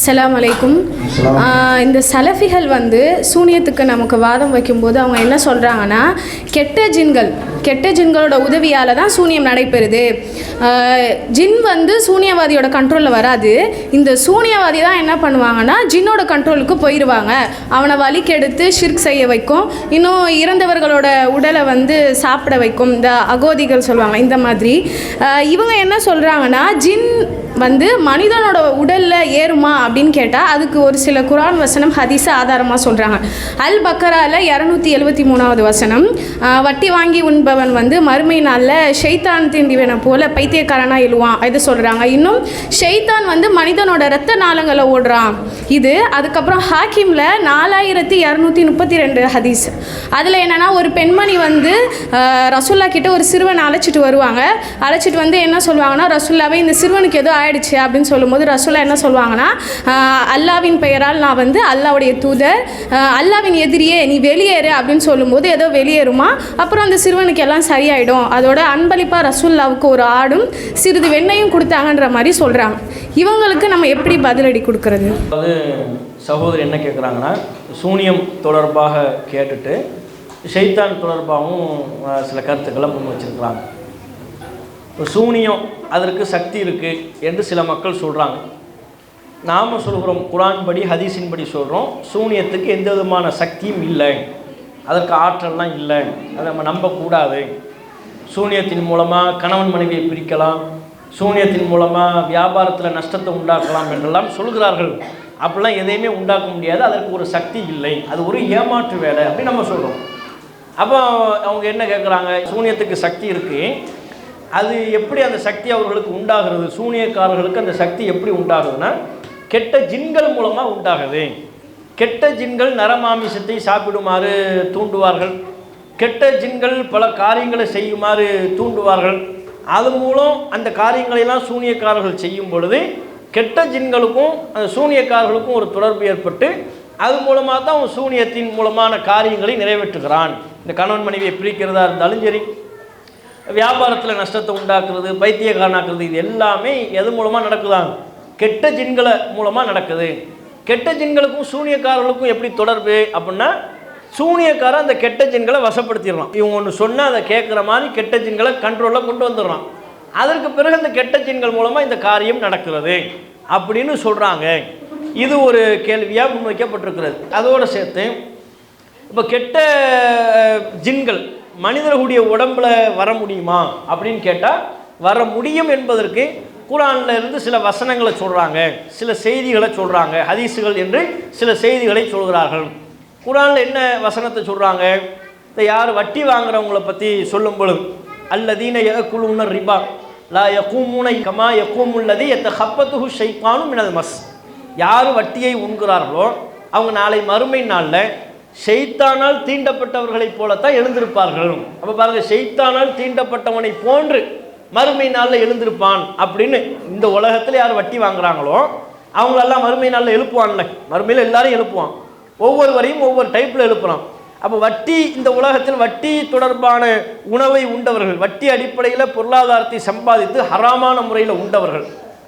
அஸ்ஸலாமு அலைக்கும். ஆஹ் இந்த சலஃபிகள் வந்து சூனியத்துக்கு நமக்கு வாதம் வைக்கும்போது அவங்க என்ன சொல்கிறாங்கன்னா கெட்ட ஜின்கள் கெட்ட ஜின்களோட உதவியால் தான் சூனியம் நடைபெறுது. ஜின் வந்து சூனியவாதியோட கண்ட்ரோலில் வராது. இந்த சூனியவாதி தான் என்ன பண்ணுவாங்கன்னா ஜின்னோட கண்ட்ரோலுக்கு போயிடுவாங்க அவனை வலிக்கெடுத்து ஷிர்க் செய்ய வைக்கும். இன்னும் இறந்தவர்களோட உடலை வந்து சாப்பிட வைக்கும். இந்த அகோதிகள் சொல்லுவாங்க இந்த மாதிரி. இவங்க என்ன சொல்கிறாங்கன்னா ஜின் வந்து மனிதனோட உடலில் ஏறுமா அப்படின்னு கேட்டால் அதுக்கு ஒரு சில குரான் வசனம் ஹதீஸ ஆதாரமாக சொல்கிறாங்க அல் பக்கராவில் இரநூத்தி எழுபத்தி மூணாவது வசனம் வட்டி வாங்கி என்பவன் வந்து மறுமை நாளில் ஷெய்தான் தீண்டிவனை போல பைத்தியக்காரனாக எழுவான். இது சொல்கிறாங்க இன்னும் ஷெய்தான் வந்து மனிதனோட ரத்த நாளங்களை ஓடுறான். இது அதுக்கப்புறம் ஹாக்கிமில் நாலாயிரத்தி இரநூத்தி முப்பத்தி ரெண்டு ஹதீஸ். அதில் என்னென்னா ஒரு பெண்மணி வந்து ரசுல்லா கிட்டே கிட்ட ஒரு சிறுவனை அழைச்சிட்டு வருவாங்க. அழைச்சிட்டு வந்து என்ன சொல்லுவாங்கன்னா ரசுல்லாவே இந்த சிறுவனுக்கு ஏதோ ஆயிடுச்சு அப்படின்னு சொல்லும்போது ரசுல்லா என்ன சொல்லுவாங்கன்னா அல்லாவின் பெயரால் நான் வந்து அல்லாவுடைய தூதர் அல்லாவின் எதிரியே நீ வெளியேறு அப்படின்னு சொல்லும்போது ஏதோ வெளியேறுமா. அப்புறம் அந்த சிறுவனுக்கு எல்லாம் சரியாயிடும். அதோட அன்பளிப்பாக ரசூல்லாவுக்கு ஒரு ஆடும் சிறிது வெண்ணையும் கொடுத்தாங்கன்ற மாதிரி சொல்கிறாங்க இவங்களுக்கு நம்ம எப்படி பதிலடி கொடுக்கறது? அது சகோதரி என்ன கேட்குறாங்கன்னா சூனியம் தொடர்பாக கேட்டுட்டு ஷைத்தான் தொடர்பாகவும் சில கருத்துக்களை முன் வச்சுருக்கிறாங்க. சூனியம் அதற்கு சக்தி இருக்குது என்று சில மக்கள் சொல்கிறாங்க நாம் சொல்கிறோம் குரான் படி ஹதீஸின் படி சொல்கிறோம் சூனியத்துக்கு எந்த விதமான சக்தியும் இல்லை. அதற்கு ஆற்றல்லாம் இல்லை. அதை நம்ம நம்பக்கூடாது. சூனியத்தின் மூலமாக கணவன் மனைவியை பிரிக்கலாம். சூனியத்தின் மூலமாக வியாபாரத்தில் நஷ்டத்தை உண்டாக்கலாம் என்றெல்லாம் சொல்கிறார்கள். அப்படிலாம் எதையுமே உண்டாக்க முடியாது. அதற்கு ஒரு சக்தி இல்லை. அது ஒரு ஏமாற்று வேலை அப்படின்னு நம்ம சொல்கிறோம் அப்போ அவங்க என்ன கேட்குறாங்க சூனியத்துக்கு சக்தி இருக்குது அது எப்படி அந்த சக்தி அவர்களுக்கு உண்டாகிறது? சூனியக்காரர்களுக்கு அந்த சக்தி எப்படி உண்டாகுதுன்னா கெட்ட ஜின்கள் மூலமாக உண்டாகுது. கெட்ட ஜின்கள் நரமாமிசத்தை சாப்பிடுமாறு தூண்டுவார்கள். கெட்ட ஜின்கள் பல காரியங்களை செய்யுமாறு தூண்டுவார்கள். அது மூலம் அந்த காரியங்களையெல்லாம் சூனியக்காரர்கள் செய்யும் பொழுது கெட்ட ஜின்களுக்கும் அந்த சூனியக்காரர்களுக்கும் ஒரு தொடர்பு ஏற்பட்டு அது மூலமாக தான் அவன் சூனியத்தின் மூலமான காரியங்களை நிறைவேற்றுகிறான். இந்த கணவன் மனைவியை பிரிக்கிறதா இருந்தாலும் சரி வியாபாரத்தில் நஷ்டத்தை உண்டாக்குறது பைத்தியக்காரனாக்குறது இது எல்லாமே எது மூலமாக நடக்குதான்? கெட்ட ஜின்களை மூலமாக நடக்குது. கெட்ட ஜின்களுக்கும் சூனியக்காரர்களுக்கும் எப்படி தொடர்பு அப்படின்னா சூனியக்காரன் அந்த கெட்ட ஜின்களை வசப்படுத்திடுறான். இவங்க ஒன்று சொன்னால் அதை கேட்குற மாதிரி கெட்ட ஜின்களை கண்ட்ரோலில் கொண்டு வந்துடுறான். அதற்கு பிறகு அந்த கெட்ட ஜின்கள் மூலமாக இந்த காரியம் நடக்கிறது அப்படின்னு சொல்கிறாங்க இது ஒரு கேள்வியாக முன்வைக்கப்பட்டிருக்கிறது. அதோடு சேர்த்து இப்போ கெட்ட ஜின்கள் மனிதர்களுடைய உடம்புல வர முடியுமா அப்படின்னு கேட்டால் வர முடியும் என்பதற்கு குரானில் இருந்து சில வசனங்களை சொல்கிறாங்க சில செய்திகளை சொல்கிறாங்க ஹதீஸுகள் என்று சில செய்திகளை சொல்கிறார்கள். குரானில் என்ன வசனத்தை சொல்கிறாங்க இந்த யார் வட்டி வாங்குறவங்களை பற்றி சொல்லும் பொழுது அல்லதீன யகுலுன ரிபா லா யகூமுனை கமா யகூமுல்லதி எத்த ஹப்பத்துஹு ஷைத்தானு எனது மஸ். யார் வட்டியை உண்கிறார்களோ அவங்க நாளை மறுமை நாளில் ஷெய்தானால் தீண்டப்பட்டவர்களைப் போலத்தான் எழுந்திருப்பார்கள். அப்போ பாருங்கள் ஷெய்தானால் தீண்டப்பட்டவனை போன்று மறுமை நாளில் எழுந்திருப்பான் அப்படின்னு இந்த உலகத்தில் யார் வட்டி வாங்குறாங்களோ அவங்களெல்லாம் மறுமை நாளில் எழுப்புவான்ல. மறுமையில் எல்லாரும் எழுப்புவான். ஒவ்வொருவரையும் ஒவ்வொரு டைப்பில் எழுப்புறான். அப்போ வட்டி இந்த உலகத்தில் வட்டி தொடர்பான உணவை உண்டவர்கள் வட்டி அடிப்படையில் பொருளாதாரத்தை சம்பாதித்து ஹராமான முறையில் உண்டவர்கள்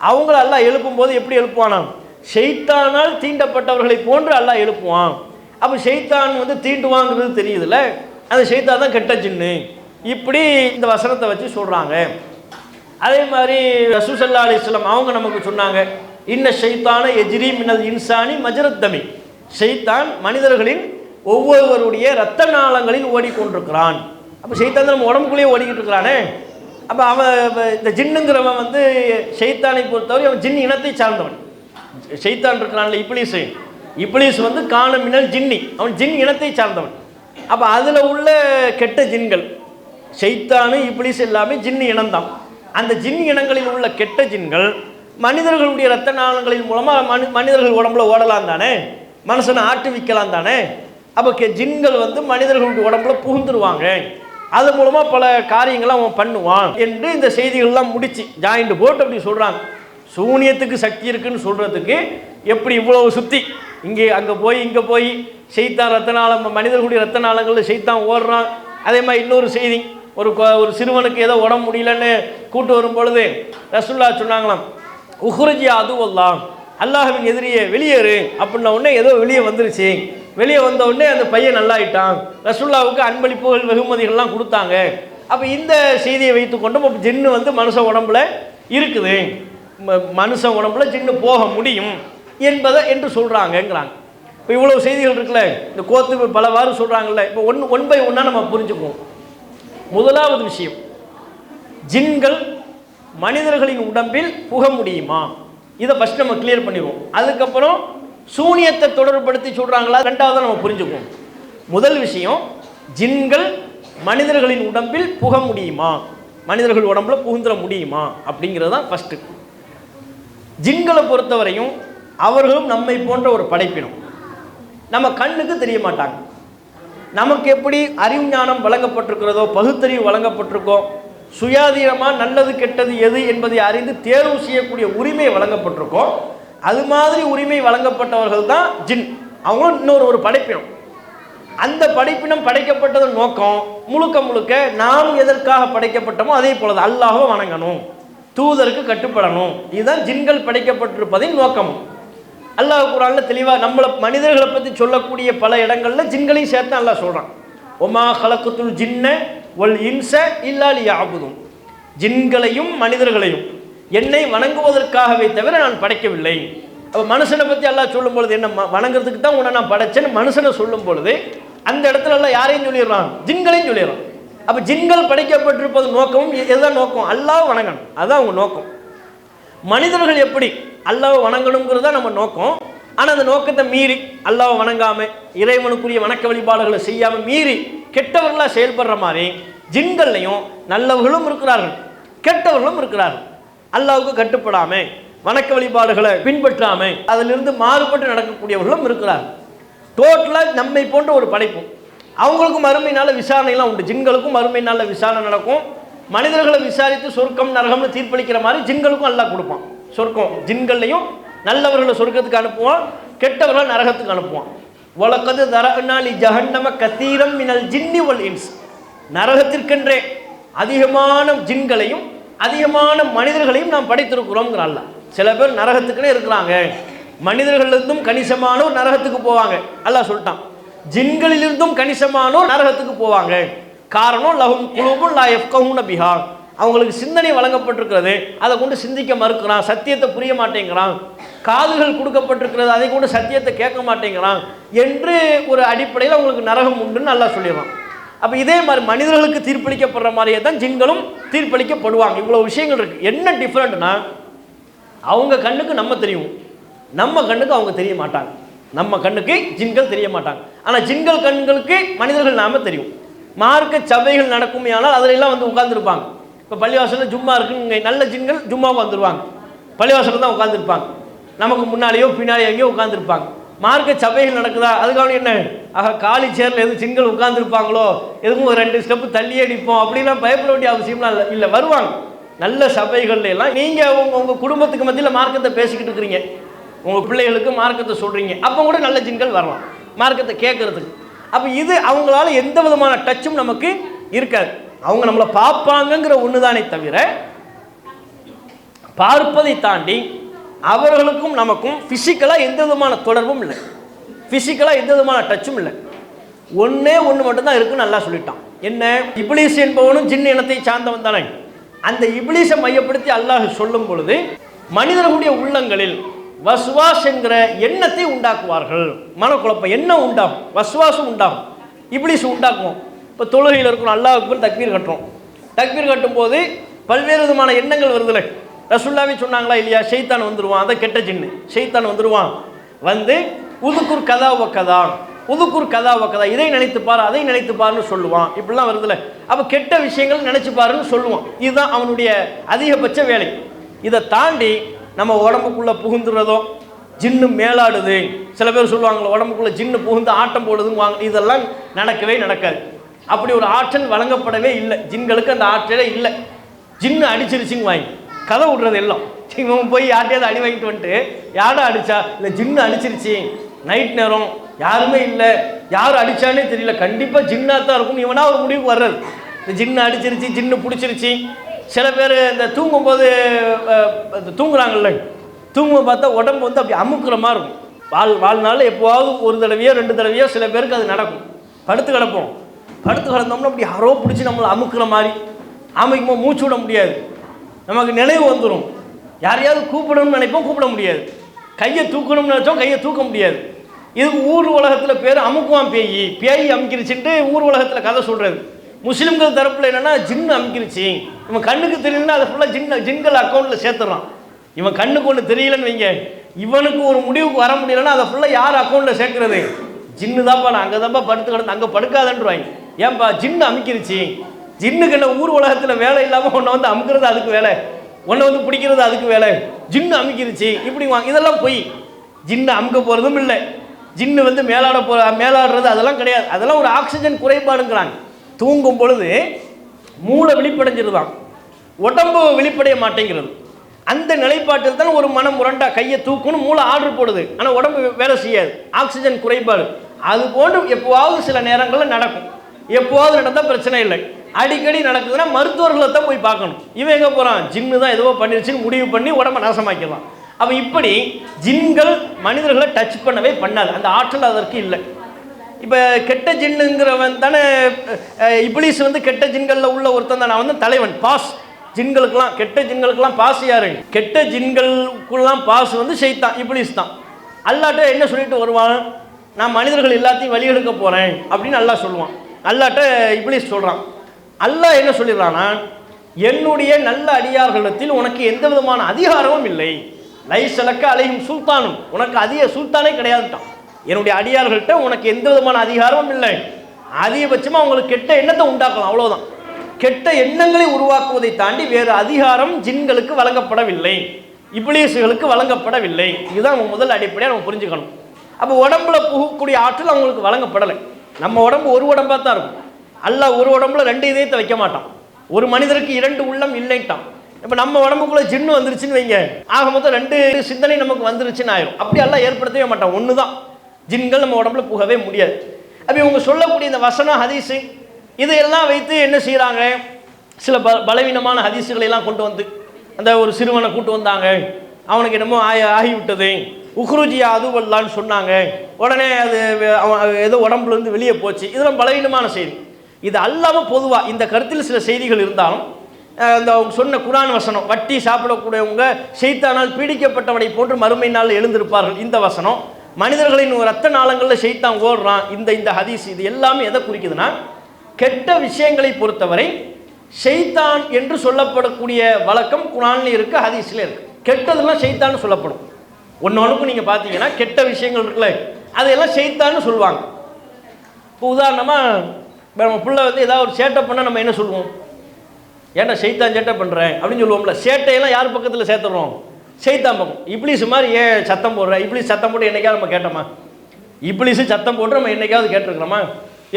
அவங்களெல்லாம் எழுப்பும்போது எப்படி எழுப்புவானாம்? ஷெய்தானால் தீண்டப்பட்டவர்களை போன்று எல்லாம் எழுப்புவான். அப்போ ஷெய்தான் வந்து தீண்டுவாங்கிறது தெரியுதுல்ல? அந்த ஷெய்தான் தான் கெட்ட சின்னு இப்படி இந்த வசனத்தை வச்சு சொல்கிறாங்க அதே மாதிரி ரசூசல்லா அலிஸ்லாம் அவங்க நமக்கு சொன்னாங்க இன்ன ஷைத்தான எஜிரி மினல் இன்சானி மஜரத்தமி ஷைத்தான் மனிதர்களின் ஒவ்வொருவருடைய இரத்த நாளங்களில் ஓடிக்கொண்டிருக்கிறான். அப்போ ஷைத்தான் நம்ம உடம்புக்குள்ளேயே ஓடிக்கிட்டு இருக்கிறானே? அப்போ அவன் இந்த ஜின்னுங்கிறவன் வந்து ஷைத்தானை பொறுத்தவரை அவன் ஜின் இனத்தை சார்ந்தவன். ஷைத்தான் இருக்கிறான்ல இப்ளீஸு. இப்ளீஸ் வந்து காண மின்னல் ஜின்னி. அவன் ஜின் இனத்தை சார்ந்தவன். அப்போ அதில் உள்ள கெட்ட ஜின்கள் ஷைத்தானு இப்ளீஸ் எல்லாமே ஜின்னு இனம்தான். அந்த ஜின் இனங்களில் உள்ள கெட்ட ஜின்கள் மனிதர்களுடைய ரத்த நாளங்களின் மூலமாக மனி மனிதர்கள் உடம்புல ஓடலாம் தானே? மனுஷனை ஆட்டுவிக்கலாம் தானே? அப்போ கெ ஜின்கள் வந்து மனிதர்களுடைய உடம்புல புகுந்துருவாங்க. அது மூலமாக பல காரியங்களை அவன் பண்ணுவான் என்று இந்த செய்திகள்லாம் முடிச்சு ஜாயிண்ட் போட்டு அப்படி சொல்கிறாங்க சூனியத்துக்கு சக்தி இருக்குன்னு சொல்கிறதுக்கு எப்படி இவ்வளவு சுற்றி இங்கே அங்கே போய் இங்கே போய் செய்தான் ரத்த நாளம் மனிதர்களுடைய ரத்த நாளங்களில் செய்தான் ஓடுறான். அதே மாதிரி இன்னொரு செய்தி. ஒரு ஒரு சிறுவனுக்கு ஏதோ உடம்பு முடியலன்னு கூட்டு வரும் பொழுது ரசுல்லா சொன்னாங்களாம் உஹ்ரஜி அதுவல்லாம் அல்லாஹ்வின் எதிரியே வெளியேறு. அப்படின்ன உடனே ஏதோ வெளியே வந்துருச்சு. வெளியே வந்த உடனே அந்த பையன் நல்லாயிட்டான். ரசுல்லாவுக்கு அன்பளிப்புகள் வெகுமதிகள்லாம் கொடுத்தாங்க. அப்போ இந்த செய்தியை வைத்துக்கொண்டு இப்போ ஜின்னு வந்து மனுஷ உடம்புல இருக்குது. மனுஷ உடம்புல ஜின்னு போக முடியும் என்பதை என்று சொல்கிறாங்கங்கிறாங்க இப்போ இவ்வளோ செய்திகள் இருக்குல்ல இந்த கோத்து பலவாறு சொல்கிறாங்கல்ல இப்போ ஒன் ஒன் பை ஒன்னாக நம்ம புரிஞ்சுக்குவோம். முதலாவது விஷயம். ஜின்கள் மனிதர்களின் உடம்பில் புக முடியுமா? இதை ஃபஸ்ட் நம்ம கிளியர் பண்ணிடுவோம். அதுக்கப்புறம் சூனியத்தை தொடர்படுத்தி சொல்கிறாங்களா ரெண்டாவது நம்ம புரிஞ்சுக்குவோம். முதல் விஷயம் ஜின்கள் மனிதர்களின் உடம்பில் புக முடியுமா? மனிதர்கள் உடம்புல புகுந்துட முடியுமா? அப்படிங்கிறது தான் ஃபஸ்ட்டு ஜின்களை பொறுத்தவரையும் அவர்களும் நம்மை போன்ற ஒரு படைப்பினம். நம்ம கண்ணுக்கு தெரிய மாட்டாங்க. நமக்கு எப்படி அறிவு ஞானம் வழங்கப்பட்டிருக்கிறதோ பகுத்தறிவு வழங்கப்பட்டிருக்கோ சுயாதீனமாக நல்லது கெட்டது எது என்பதை அறிந்து தேர்வு செய்யக்கூடிய உரிமை வழங்கப்பட்டிருக்கோம் அது மாதிரி உரிமை வழங்கப்பட்டவர்கள் தான் ஜின். அவங்களும் இன்னொரு ஒரு படைப்பினம். அந்த படைப்பினம் படைக்கப்பட்டதன் நோக்கம். முழுக்க முழுக்க நாம் எதற்காக படைக்கப்பட்டோமோ அதே போல அல்லாஹோ வணங்கணும். தூதருக்கு கட்டுப்படணும். இதுதான் ஜின்கள் படைக்கப்பட்டிருப்பதின் நோக்கம். அல்லாஹ் குரானில் தெளிவாக நம்மளை மனிதர்களை பற்றி சொல்லக்கூடிய பல இடங்களில் ஜின்களையும் சேர்த்து அல்லாஹ் சொல்கிறான் ஒமா ஹலக்குத்துல் ஜின்ன ஒல் இன்ச இல்லாலி ஆபுதும் ஜின்களையும் மனிதர்களையும் என்னை வணங்குவதற்காகவே தவிர நான் படைக்கவில்லை. அப்போ மனுஷனை பற்றி அல்லாஹ் சொல்லும் பொழுது என்ன வணங்குறதுக்கு தான் உன்னை நான் படைச்சேன்னு மனுஷனை சொல்லும் பொழுது அந்த இடத்துல எல்லாம் யாரையும் சொல்லிடுறான்? ஜின்களையும் சொல்லிடுறான். அப்போ ஜின்கள் படைக்கப்பட்டிருப்பது நோக்கமும் எதுதான் நோக்கம்? அல்லாஹ் வணங்கணும். அதுதான் அவங்க நோக்கம். மனிதர்கள் எப்படி அல்லாவை வணங்கணுங்கிறது தான் நம்ம நோக்கம். ஆனால் அந்த நோக்கத்தை மீறி அல்லாஹ் வணங்காமல் இறைவனுக்குரிய வணக்க வழிபாடுகளை செய்யாமல் மீறி கெட்டவர்களாக செயல்படுற மாதிரி ஜின்கள்லையும் நல்லவர்களும் இருக்கிறார்கள். கெட்டவர்களும் இருக்கிறார்கள். அல்லாவுக்கு கட்டுப்படாமல் வணக்க வழிபாடுகளை பின்பற்றாமல் அதிலிருந்து மாறுபட்டு நடக்கக்கூடியவர்களும் இருக்கிறார்கள். டோட்டலாக நம்மை போன்ற ஒரு படைப்பும் அவங்களுக்கும் மறுமை விசாரணைலாம் உண்டு. ஜின்களுக்கும் மறுமை நாளில் விசாரணை நடக்கும். மனிதர்களை விசாரித்து சொர்க்கம் நரகம்னு தீர்ப்பளிக்கிற மாதிரி ஜின்களுக்கும் அல்லாஹ் கொடுப்பான். சொர்க்கம். ஜின்கள்லையும் நல்லவர்களை சொர்க்கத்துக்கு அனுப்புவான் கெட்டவர்களை நரகத்துக்கு அனுப்புவான். வழக்கது தரகனாலி ஜஹன்னம கத்தீரம் மினல் ஜின்னி ஒல் இன்ஸ். நரகத்திற்கென்றே அதிகமான ஜின்களையும் அதிகமான மனிதர்களையும் நாம் படைத்திருக்கிறோங்கிற அல்லாஹ் சில பேர் நரகத்துக்குன்னே இருக்கிறாங்க. மனிதர்களிலிருந்தும் கணிசமானோர் நரகத்துக்கு போவாங்க. அல்லாஹ் சொல்லிட்டான் ஜின்களிலிருந்தும் கணிசமானோர் நரகத்துக்கு போவாங்க. காரணம் லகும் குழுவும் லா எஃப்கவுன பிஹார் அவங்களுக்கு சிந்தனை வழங்கப்பட்டிருக்கிறது. அதை கொண்டு சிந்திக்க மறுக்கிறான். சத்தியத்தை புரிய மாட்டேங்கிறான். காதுகள் கொடுக்கப்பட்டிருக்கிறது. அதை கொண்டு சத்தியத்தை கேட்க மாட்டேங்கிறான் என்று ஒரு அடிப்படையில் அவங்களுக்கு நரகம் உண்டுன்னு நல்லா சொல்லிடுறான். அப்போ இதே மாதிரி மனிதர்களுக்கு தீர்ப்பளிக்கப்படுற மாதிரியே தான் ஜின்களும் தீர்ப்பளிக்கப்படுவாங்க. இவ்வளோ விஷயங்கள் இருக்குது என்ன டிஃப்ரெண்ட்னா அவங்க கண்ணுக்கு நம்ம தெரியும். நம்ம கண்ணுக்கு அவங்க தெரிய மாட்டாங்க. நம்ம கண்ணுக்கு ஜின்கள் தெரிய மாட்டாங்க. ஆனால் ஜின்கள் கண்களுக்கு மனிதர்கள் நாம தெரியும். மார்க்க சபைகள் நடக்குமே ஆனால் அதிலெல்லாம் வந்து உட்கார்ந்துருப்பாங்க. இப்போ பள்ளிவாசலில் ஜும்மா இருக்குன்னு நல்ல ஜின்கள் ஜும்மாவுக்கு வந்துடுவாங்க பள்ளிவாசலில் தான் உட்காந்துருப்பாங்க நமக்கு முன்னாலேயோ பின்னாலேயோ எங்கேயோ உட்காந்துருப்பாங்க மார்க்க சபைகள் நடக்குதா? அதுக்காக என்ன? ஆக காலி சேரில் எதுவும் ஜின்கள் உட்காந்துருப்பாங்களோ எதுவும் ஒரு ரெண்டு ஸ்டெப்பு தள்ளி அடிப்போம். அப்படிலாம் பயப்பட வேண்டிய அவசியம்லாம் இல்லை. இல்லை வருவாங்க. நல்ல சபைகள்ல எல்லாம் நீங்கள் உங்கள் உங்கள் குடும்பத்துக்கு மத்தியில் மார்க்கத்தை பேசிக்கிட்டு இருக்கிறீங்க. உங்கள் பிள்ளைகளுக்கு மார்க்கத்தை சொல்கிறீங்க அப்போ கூட நல்ல ஜின்கள் வரலாம். மார்க்கத்தை கேட்கறதுக்கு. அப்போ இது அவங்களால எந்த விதமான டச்சும் நமக்கு இருக்காது. அவங்க நம்மளை பார்ப்பாங்கங்கிற ஒன்றுதானே தவிர பார்ப்பதை தாண்டி அவர்களுக்கும் நமக்கும் ஃபிசிக்கலாக எந்த விதமான தொடர்பும் இல்லை. ஃபிசிக்கலாக எந்த விதமான டச்சும் இல்லை. ஒன்றே ஒன்று மட்டும்தான் இருக்குன்னு நல்லா சொல்லிட்டான். என்ன? இப்ளீஸ் என்பவனும் ஜின் இனத்தை சார்ந்தவன் தானே. அந்த இப்ளீஸை மையப்படுத்தி அல்லாஹ் சொல்லும் பொழுது மனிதர்களுடைய உள்ளங்களில் வசுவாஸ் என்கிற எண்ணத்தை உண்டாக்குவார்கள். மனக்குழப்பம் என்ன உண்டாகும்? வஸ்வாசம் உண்டாகும். இப்ளீஸ் உண்டாக்குவோம். இப்போ தொழுகையில் இருக்கணும் அல்லாஹ் அக்பர் தக்பீர் கட்டுறோம். தக்பீர் கட்டும்போது பல்வேறு விதமான எண்ணங்கள் வருதுல்ல ரசுல்லாவே சொன்னாங்களா இல்லையா? ஷெய்தான் வந்துடுவான் அதை கெட்ட ஜின்னு. ஷெய்தான் வந்துடுவான் வந்து உதுக்குர் கதா வ கதா. உதுக்குர் கதா வ கதா. இதை நினைத்து பாரு அதை நினைத்து பாருன்னு சொல்லுவான். இப்படிலாம் வருதுல்ல அப்போ கெட்ட விஷயங்கள் நினைச்சுப்பாருன்னு சொல்லுவான். இதுதான் அவனுடைய அதிகபட்ச வேலை. இதை தாண்டி நம்ம உடம்புக்குள்ளே புகுந்துடுறதோ ஜின்னு மேலாடுது. சில பேர் சொல்லுவாங்களே உடம்புக்குள்ளே ஜின்னு புகுந்து ஆட்டம் போடுதுன்னு வாங்க. இதெல்லாம் நடக்கவே நடக்காது. அப்படி ஒரு ஆற்றல் வழங்கப்படவே இல்லை. ஜின்களுக்கு அந்த ஆற்றலே இல்லை. ஜின்னு அடிச்சிருச்சுங்க வாங்கி கதை விட்றது எல்லாம். இவன் போய் யார்ட்டையாவது அடி வாங்கிட்டு வந்துட்டு யாரும் அடிச்சா? இல்லை ஜின்னு அடிச்சிருச்சு. நைட் நேரம். யாருமே இல்லை. யார் அடிச்சானே தெரியல. கண்டிப்பாக ஜின்னாக தான் இருக்கும். இவனா ஒரு முடிவுக்கு வர்றது. இந்த ஜின்னு அடிச்சிருச்சு ஜின்னு பிடிச்சிருச்சு. சில பேர் இந்த தூங்கும்போது அஹ், தூங்குறாங்கல்ல. தூங்கும் பார்த்தா உடம்பு வந்து அப்படி அமுக்குற மாதிரி இருக்கும். வாழ் வாழ்நாள் எப்போவாவது ஒரு தடவையோ ரெண்டு தடவையோ சில பேருக்கு அது நடக்கும். படுத்து கிடப்போம். படுத்து கிடந்தோம்னா அப்படி யாரோ பிடிச்சி நம்மளை அமுக்குற மாதிரி. அமைக்குமோ மூச்சு விட முடியாது. நமக்கு நினைவு வந்துடும் யாரையாவது கூப்பிடணும்னு நினைப்போம் கூப்பிட முடியாது. கையை தூக்கணும்னு நினச்சோம் கையை தூக்க முடியாது. இதுக்கு ஊர் உலகத்தில் பேர் அமுக்குவான் பேய். பேய் அமுக்கிருச்சுன்ட்டு ஊர் உலகத்தில் கதை சொல்கிறது முஸ்லீம்கள் தரப்பில் என்னென்னா ஜின்னு அமுக்கிருச்சு. இவன் கண்ணுக்கு தெரியலன்னா அதை ஃபுல்லாக ஜின்ன ஜின்கள் அக்கௌண்ட்டில் சேர்த்துறான். இவன் கண்ணுக்கு ஒன்று தெரியலன்னு வைங்க. இவனுக்கு ஒரு முடிவுக்கு வர முடியலன்னா அதை ஃபுல்லாக யார் அக்கௌண்ட்டில் சேர்க்கறது? ஜின்னு தான்ப்பா நான் அங்கே தான்ப்பா படுத்து கிடந்து அங்கே படுக்காதன்றாங்க ஏன்பா ஜின்னு அமுக்கிருச்சு? ஜின்னுக்கு என்ன ஊர் உலகத்தில் வேலை இல்லாமல் உன்னை வந்து அமுக்கிறது அதுக்கு வேலை. உன்னை வந்து பிடிக்கிறது அதுக்கு வேலை. ஜின்னு அமுக்கிருச்சு இப்படி வாங்க. இதெல்லாம் போய். ஜின்னு அமுக்க போகிறதும் இல்லை. ஜின்னு வந்து மேலாட போ மேலாடுறது அதெல்லாம் கிடையாது. அதெல்லாம் ஒரு ஆக்சிஜன் குறைபாடுங்கிறாங்க. தூங்கும் பொழுது மூளை விழிப்படைஞ்சிருதான். உடம்பு வெளிப்படைய மாட்டேங்கிறது. அந்த நிலைப்பாட்டில் தான் ஒரு மனம் முரண்டா கையை தூக்கணும் மூளை ஆர்டர் போடுது. ஆனால் உடம்பு வேலை செய்யாது. ஆக்சிஜன் குறைபாடு. அது போன்று எப்போவாவது சில நேரங்களில் நடக்கும். எப்போது நடந்தால் பிரச்சனை இல்லை. அடிக்கடி நடக்குதுன்னா மருத்துவர்களை தான் போய் பார்க்கணும். இவன் எங்கே போகிறான் ஜின்னு தான் ஏதோ பண்ணிருச்சுன்னு முடிவு பண்ணி உடம்ப நாசமாக்கிடலாம் அப்போ இப்படி ஜின்கள் மனிதர்களை டச் பண்ணவே பண்ணாது. அந்த ஆற்றல் அதற்கு இல்லை. இப்போ கெட்ட ஜின்னுங்கிறவன் தானே இப்ளீஸ் இப்லீஸ் வந்து கெட்ட ஜின்களில் உள்ள ஒருத்தன் தான். நான் வந்து தலைவன் பாஸ். ஜின்களுக்கெல்லாம் கெட்ட ஜின்களுக்கெல்லாம் பாஸ் யாரு? கெட்ட ஜின்களுக்குலாம் பாஸ் வந்து செய்தான் இப்ளீஸ் தான். அல்லாட்ட என்ன சொல்லிட்டு வருவான்? நான் மனிதர்கள் எல்லாத்தையும் வழி எடுக்க போகிறேன் அப்படின்னு நல்லா சொல்லுவான். அல்லாட்ட இப்லீஸ் சொல்கிறான் அல்லாஹ் என்ன சொல்லிடுறான்னா என்னுடைய நல்ல அடியார்களிடத்தில் உனக்கு எந்த விதமான அதிகாரமும் இல்லை. லைசலக்க அலையும் சுல்தானும். உனக்கு அதிக சுல்தானே கிடையாதுட்டான். என்னுடைய அடியார்கள்ட்ட உனக்கு எந்த விதமான அதிகாரமும் இல்லை. அதிகபட்சமாக அவங்களுக்கு கெட்ட எண்ணத்தை உண்டாக்கலாம். அவ்வளோதான் கெட்ட எண்ணங்களை உருவாக்குவதை தாண்டி வேறு அதிகாரம் ஜின்களுக்கு வழங்கப்படவில்லை. இப்ளீஸுகளுக்கு வழங்கப்படவில்லை. இதுதான் முதல் அடிப்படையாக நம்ம புரிஞ்சுக்கணும். அப்போ உடம்புல புகக்கூடிய ஆற்றல் அவங்களுக்கு வழங்கப்படலை. நம்ம உடம்பு ஒரு உடம்பாக தான் இருக்கும். அல்ல ஒரு உடம்புல ரெண்டு இதயத்தை வைக்க மாட்டான். ஒரு மனிதருக்கு இரண்டு உள்ளம் இல்லைட்டான் இப்போ நம்ம உடம்புக்குள்ள ஜின்னு வந்துருச்சுன்னு வைங்க. ஆக மொத்தம் ரெண்டு சிந்தனை நமக்கு வந்துருச்சுன்னு ஆயிரும். அப்படி எல்லாம் ஏற்படுத்தவே மாட்டான். ஒன்று தான் ஜின்கள் நம்ம உடம்புல புகவே முடியாது. அப்போ இவங்க சொல்லக்கூடிய இந்த வசனம் ஹதீஸு இதையெல்லாம் வைத்து என்ன செய்கிறாங்க சில ப பலவீனமான ஹதீஸுகளை எல்லாம் கொண்டு வந்து அந்த ஒரு சிறுவனை கூட்டு வந்தாங்க. அவனுக்கு என்னமோ ஆய ஆகிவிட்டது. உக்ருஜியா அதுவல்லான்னு சொன்னாங்க. உடனே அது அவன் ஏதோ உடம்புலேருந்து வெளியே போச்சு. இதெல்லாம் பலவீனமான செய்தி. இது அல்லாமல் பொதுவாக இந்த கருத்தில் சில செய்திகள் இருந்தாலும் அந்த அவங்க சொன்ன குரான் வசனம் வட்டி சாப்பிடக்கூடியவங்க செய்தானால் பீடிக்கப்பட்டவனை போன்று மறுமை நாள் எழுந்திருப்பார்கள். இந்த வசனம் மனிதர்களின் ரத்த நாளங்களில் செய்தான் ஓடுறான். இந்த இந்த ஹதீஸ் இது எல்லாமே எதை குறிக்குதுன்னா கெட்ட விஷயங்களை பொறுத்தவரை ஷைத்தான் என்று சொல்லப்படக்கூடிய வழக்கம் குரான்ல இருக்கு ஹதீஸ்ல இருக்கு. கெட்டதெல்லாம் செய்தான்னு சொல்லப்படும். ஒன்று ஒன்றுக்கும் நீங்கள் பார்த்தீங்கன்னா கெட்ட விஷயங்கள் இருக்குல்ல அதையெல்லாம் செய்தான்னு சொல்லுவாங்க. இப்போ உதாரணமாக நம்ம பிள்ளை வந்து ஏதாவது ஒரு சேட்டை பண்ணால் நம்ம என்ன சொல்லுவோம்? ஏன்டா செய்தான் சேட்டை பண்ணுறேன் அப்படின்னு சொல்லுவோம்ல. சேட்டையெல்லாம் யார் பக்கத்தில் சேர்த்துடுறோம் செய்தான் பக்கம். இப்ளீஸ் மாதிரி ஏன் சத்தம் போடுற? இப்ளீஸ் சத்தம் போட்டு என்னைக்காவது நம்ம கேட்டோமா? இப்ளீஸு சத்தம் போட்டு நம்ம என்னைக்காவது கேட்டிருக்கிறோமா?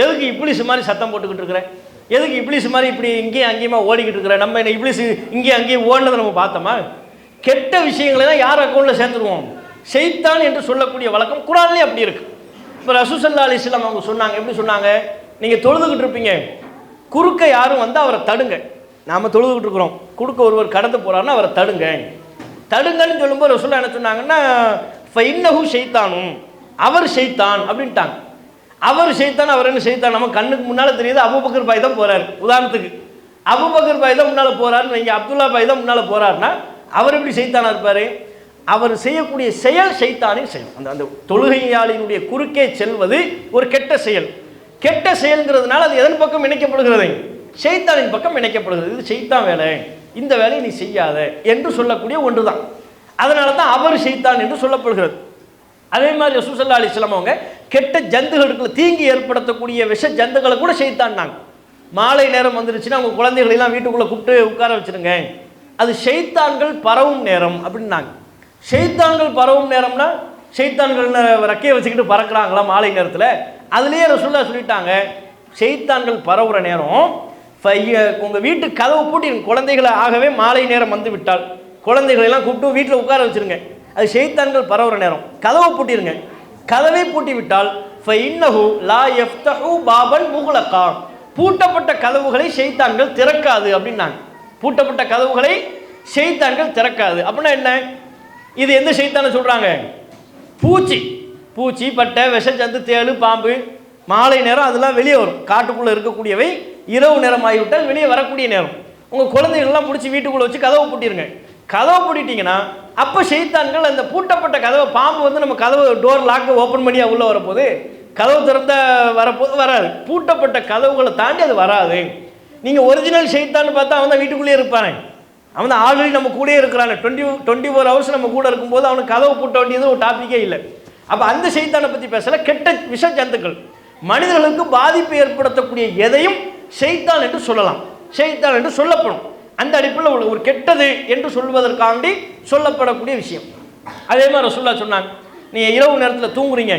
எதுக்கு இப்ளீஸ் மாதிரி சத்தம் போட்டுக்கிட்டு இருக்கிறேன் எதுக்கு இப்ளீஸ் மாதிரி இப்படி இங்கேயும் அங்கேயுமா ஓடிக்கிட்டு இருக்கிற? நம்ம என்ன இப்ளீஸ் இங்கேயும் அங்கேயும் ஓடினதை நம்ம பார்த்தோமா? கெட்ட விஷயங்களை தான் யார் அக்கௌண்ட்டில் சேர்த்துருவோம்? செய்தான் என்று சொல்லக்கூடிய வழக்கம் குரான்லேயே அப்படி இருக்குது இப்போ ரசூசல்லா அலிஸ்லாம் அவங்க சொன்னாங்க எப்படி சொன்னாங்க? நீங்கள் தொழுதுகிட்டு இருப்பீங்க. குறுக்க யாரும் வந்து அவரை தடுங்க. நாம் தொழுதுகிட்டு இருக்கிறோம். குறுக்க ஒருவர் கடந்து போகிறாருன்னா அவரை தடுங்க. தடுங்கன்னு சொல்லும்போது ரசூல்லா என்ன சொன்னாங்கன்னா ஃபைன்னஹு செய்தானும் அவர் செய்தான் அப்படின்ட்டாங்க. அவர் செய்தான் அவர் என்ன செய்தான் நம்ம கண்ணுக்கு முன்னால் தெரியுது அபுபக்கர் பாய் தான் போகிறார் உதாரணத்துக்கு அபுபக்கர் பாய் தான் முன்னால் போகிறாருன்னு வைங்க அப்துல்லா பாய் தான் முன்னால் போகிறாருன்னா அவர் எப்படி செய்தானா இருப்பார்? அவர் செய்யக்கூடிய செயல் செய்தானே செயல். அந்த அந்த தொழுகையாளினுடைய குறுக்கே செல்வது ஒரு கெட்ட செயல். கெட்ட செயல்ங்கிறதுனால அது எதன் பக்கம் இணைக்கப்படுகிறது? செய்தாளின் பக்கம் இணைக்கப்படுகிறது. இது செய்தான் வேலை. இந்த வேலையை நீ செய்யாத என்று சொல்லக்கூடிய ஒன்று தான் அதனால தான் அவர் செய்தான் என்று சொல்லப்படுகிறது. அதே மாதிரி ரசூசல்லா அலிஸ்லாம் அவங்க கெட்ட ஜந்துகளுக்கு தீங்கு ஏற்படுத்தக்கூடிய விஷ ஜந்துகளை கூட ஷைத்தான்னாங்க மாலை நேரம் வந்துருச்சுன்னா அவங்க குழந்தைகளெல்லாம் வீட்டுக்குள்ளே கூப்பிட்டு உட்கார வச்சிருங்க. அது செய்தான்கள் பரவும் நேரம் அப்படின்னாங்க. ஷைத்தான்கள் பரவும் நேரம்னா ஷைத்தான்கள் ரெக்கையை வச்சுக்கிட்டு பறக்கிறாங்களா மாலை நேரத்தில்? அதுலேயே ரசுல்லா சொல்லிட்டாங்க ஷைத்தான்கள் பரவுகிற நேரம் உங்கள் வீட்டு கதவு பூட்டி குழந்தைகளை ஆகவே மாலை நேரம் வந்து விட்டால். குழந்தைகளெல்லாம் கூப்பிட்டு வீட்டில் உட்கார வச்சுருங்க. அது ஷைத்தான்கள் பரவுகிற நேரம். கதவை பூட்டிருங்க. கதவை பூட்டி விட்டால் ஃபைன்னஹு லா யஃப்தஹு பாபன் முகுலக்கா பூட்டப்பட்ட கதவுகளை செய்தான்கள் திறக்காது அப்படின்னாங்க. பூட்டப்பட்ட கதவுகளை செய்தான்கள் திறக்காது. அப்படின்னா என்ன? இது எந்த சைத்தானை சொல்கிறாங்க பூச்சி. பூச்சி பட்டை விஷச்சந்து தேழு பாம்பு மாலை நேரம் அதெல்லாம் வெளியே வரும். காட்டுக்குள்ளே இருக்கக்கூடியவை இரவு நேரம் ஆகிவிட்டால் வெளியே வரக்கூடிய நேரம். உங்கள் குழந்தைகள்லாம் பிடிச்சி வீட்டுக்குள்ளே வச்சு கதவை பூட்டிருங்க. கதவை பூட்டிட்டீங்கன்னா அப்போ செய்தான்கள் அந்த பூட்டப்பட்ட கதவை பாம்பு வந்து நம்ம கதவை டோர் லாக்கை ஓப்பன் பண்ணியாக உள்ளே வரப்போது? கதவு திறந்த வரப்போது வராது. பூட்டப்பட்ட கதவுகளை தாண்டி அது வராது. நீங்கள் ஒரிஜினல் செய்தான்னு பார்த்தா அவன் தான் வீட்டுக்குள்ளேயே இருப்பானே. அவன் தான் ஆல்ரெடி நம்ம கூடயே இருக்கிறான். டுவெண்ட்டி டுவெண்ட்டி ஃபோர் ஹவர்ஸ் நம்ம கூட இருக்கும்போது அவனுக்கு கதவு பூட்ட வேண்டியது ஒரு டாப்பிக்கே இல்லை. அப்போ அந்த செய்தானை பற்றி பேசல. கெட்ட விஷ ஜந்துக்கள். மனிதர்களுக்கு பாதிப்பு ஏற்படுத்தக்கூடிய எதையும் செய்தான் என்று சொல்லலாம். செய்தான் என்று சொல்லப்படும். அந்த அடிப்பில் உள்ள ஒரு கெட்டது என்று சொல்வதற்காண்டி சொல்லப்படக்கூடிய விஷயம். அதே மாதிரி ரசுல்லா சொன்னாங்க. நீங்கள் இரவு நேரத்தில் தூங்குறீங்க.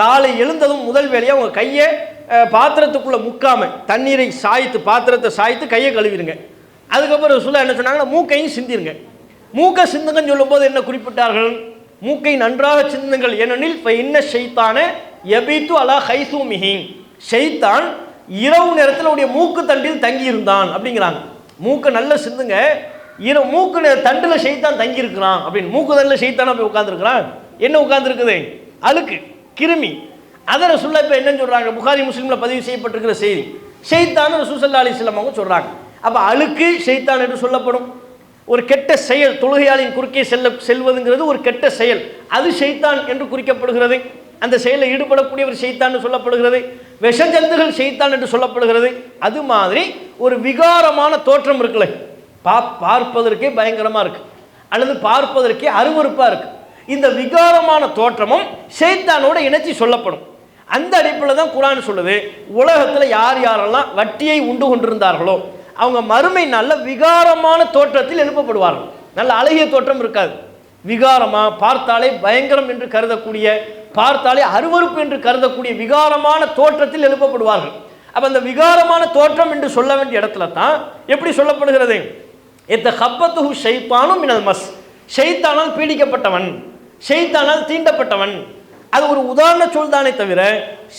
காலை எழுந்ததும் முதல் வேலையாக உங்கள் கையை பாத்திரத்துக்குள்ளே முக்காமல் தண்ணீரை சாய்த்து பாத்திரத்தை சாய்த்து கையை கழுவிடுங்க. அதுக்கப்புறம் சொல்ல என்ன சொன்னாங்கன்னா மூக்கையும் சிந்திருங்க. மூக்கை சிந்துங்கன்னு சொல்லும்போது என்ன குறிப்பிட்டார்கள்? மூக்கை நன்றாக சிந்துங்கள். ஏனெனில் இப்போ இன்ன ஷைத்தான எபித்து அலா ஹைசு மிஹின். ஷைத்தான் இரவு நேரத்தில் உடைய மூக்கு தண்டில் தங்கியிருந்தான் அப்படிங்கிறாங்க. மூக்கை நல்ல சிந்துங்க. இரவு மூக்கு தண்டில் ஷெய்தான் தங்கியிருக்கிறான் அப்படின்னு. மூக்கு தண்டில் செய்தான் போய் உட்காந்துருக்கிறான் என்ன உட்காந்துருக்குது அழுக்கு கிருமி. அதை ரசூல்லா இப்போ என்னன்னு சொல்கிறாங்க புகாரி முஸ்லீமில் பதிவு செய்யப்பட்டிருக்கிற செய்தி. ஷெய்தான் ரசூசல்லா அலிஸ்லாம் அவங்க சொல்கிறாங்க அப்போ அழுக்கு செய்தான் என்று சொல்லப்படும். ஒரு கெட்ட செயல் தொழுகையாளின் குறுக்கே செல்ல செல்வதுங்கிறது ஒரு கெட்ட செயல். அது செய்தான் என்று குறிக்கப்படுகிறது. அந்த செயலில் ஈடுபடக்கூடியவர் செய்தான் சொல்லப்படுகிறது. விஷஜந்துகள் செய்தான் என்று சொல்லப்படுகிறது. அது மாதிரி ஒரு விகாரமான தோற்றம் இருக்குல்ல. பா பார்ப்பதற்கே பயங்கரமாக இருக்கு. அல்லது பார்ப்பதற்கே அருவருப்பாக இருக்கு. இந்த விகாரமான தோற்றமும் செய்தானோட இணைச்சி சொல்லப்படும். அந்த அடிப்பில் தான் குரான் சொல்லுது. உலகத்தில் யார் யாரெல்லாம் வட்டியை உண்டு கொண்டிருந்தார்களோ அவங்க மறுமை நல்ல விகாரமான தோற்றத்தில் எழுப்பப்படுவார்கள். நல்ல அழகிய தோற்றம் இருக்காது. விகாரமாக பார்த்தாலே பயங்கரம் என்று கருதக்கூடிய பார்த்தாலே அருவருப்பு என்று கருதக்கூடிய விகாரமான தோற்றத்தில் எழுப்பப்படுவார்கள். அப்போ அந்த விகாரமான தோற்றம் என்று சொல்ல வேண்டிய இடத்துல தான் எப்படி சொல்லப்படுகிறது? எத்த ஹப்பத்துஹு ஷைத்தானும் மினல் மஸ். ஷைத்தானால் பீடிக்கப்பட்டவன். ஷைத்தானால் தீண்டப்பட்டவன். அது ஒரு உதாரண சொல் தானே தவிர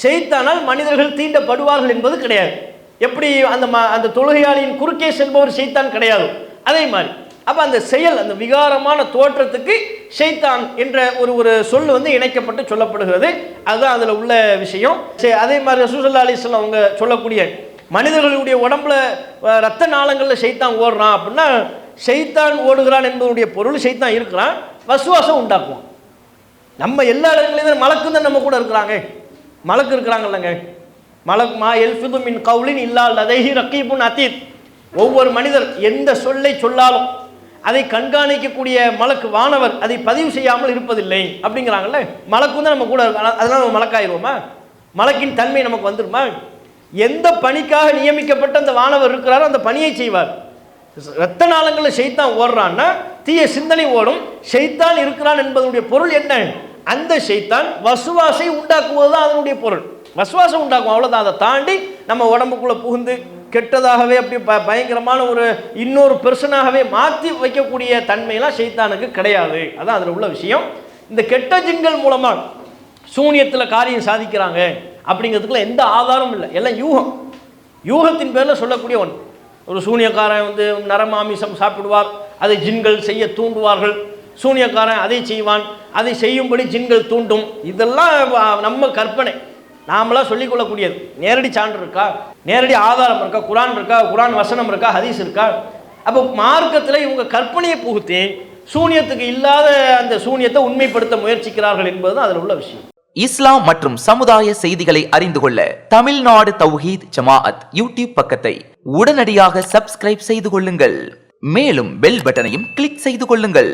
ஷைத்தானால் மனிதர்கள் தீண்டப்படுவார்கள் என்பது கிடையாது. எப்படி அந்த ம அந்த தொழுகையாளியின் குறுக்கே செல்பவர் செய்தான் கிடையாது. அதே மாதிரி. அப்போ அந்த செயல் அந்த விகாரமான தோற்றத்துக்கு ஷைத்தான் என்ற ஒரு ஒரு சொல் வந்து இணைக்கப்பட்டு சொல்லப்படுகிறது. அதுதான் அதில் உள்ள விஷயம். சரி, அதே மாதிரி ரசூசல்லா அலிஸ்லாம் அவங்க சொல்லக்கூடிய மனிதர்களுடைய உடம்புல ரத்த நாளங்களில் ஷைத்தான் ஓடுறான் அப்படின்னா ஷைத்தான் ஓடுகிறான் என்பதனுடைய பொருள் ஷைத்தான் இருக்கிறான். வசுவாசம் உண்டாக்குவான். நம்ம எல்லா இடங்களையும் மலக்கு தான் நம்ம கூட இருக்கிறாங்க. மலக்கு இருக்கிறாங்கல்லங்க. மலக் மா எல்ஃபிது மின் கவுலின் இல்லா லதைஹி ரக்கீபுன் அத்தீத். ஒவ்வொரு மனிதர் எந்த சொல்லை சொல்லாலும் அதை கண்காணிக்கக்கூடிய மலக்கு வானவர் அதை பதிவு செய்யாமல் இருப்பதில்லை அப்படிங்கிறாங்கல்ல. மலக்கு வந்து நம்ம கூட இருக்கு அதெல்லாம் நம்ம மலக்காயிருவோமா? மலக்கின் தன்மை நமக்கு வந்துருமா? எந்த பணிக்காக நியமிக்கப்பட்ட அந்த வானவர் இருக்கிறாரோ அந்த பணியை செய்வார். ரத்த நாளங்களில் செய்தான் ஓடுறான்னா தீய சிந்தனை ஓடும். செய்தான் இருக்கிறான் என்பதனுடைய பொருள் என்ன? அந்த செய்தான் வசுவாசை உண்டாக்குவது தான் அதனுடைய பொருள். வசுவாசம் உண்டாக்கும் அவ்வளோதான் அதை தாண்டி நம்ம உடம்புக்குள்ளே புகுந்து கெட்டதாகவே அப்படி ப பயங்கரமான ஒரு இன்னொரு பெர்சனாகவே மாற்றி வைக்கக்கூடிய தன்மையெல்லாம் ஷைத்தானுக்கு கிடையாது. அதான் அதில் உள்ள விஷயம். இந்த கெட்ட ஜின்கள் மூலமாக சூனியத்தில் காரியம் சாதிக்கிறாங்க அப்படிங்கிறதுக்குள்ள எந்த ஆதாரமும் இல்லை. எல்லாம் யூகம். யூகத்தின் பேரில் சொல்லக்கூடிய ஒன்று ஒரு சூனியக்காரன் வந்து நரமாமிசம் சாப்பிடுவார் அதை ஜின்கள் செய்ய தூண்டுவார்கள். சூனியக்காரன் அதை செய்வான் அதை செய்யும்படி ஜின்கள் தூண்டும். இதெல்லாம் நம்ம கற்பனை. நாமளாக சொல்லிக்கொள்ளக்கூடியது. நேரடி சான்று இருக்கா? நேரடி ஆதாரம் இருக்கா? குரான் இருக்கா? குரான் வசனம் இருக்கா? ஹதீஸ் இருக்கா? அப்போ மார்க்கத்தில் இவங்க கற்பனையை புகுத்தி சூனியத்துக்கு இல்லாத அந்த சூனியத்தை உண்மைப்படுத்த முயற்சிக்கிறார்கள் என்பது தான் அதில் உள்ள விஷயம். இஸ்லாம் மற்றும் சமுதாய செய்திகளை அறிந்து கொள்ள தமிழ்நாடு தௌஹீத் ஜமாஅத் யூடியூப் பக்கத்தை உடனடியாக சப்ஸ்கிரைப் செய்து கொள்ளுங்கள். மேலும் பெல் பட்டனையும் கிளிக் செய்து கொள்ளுங்கள்.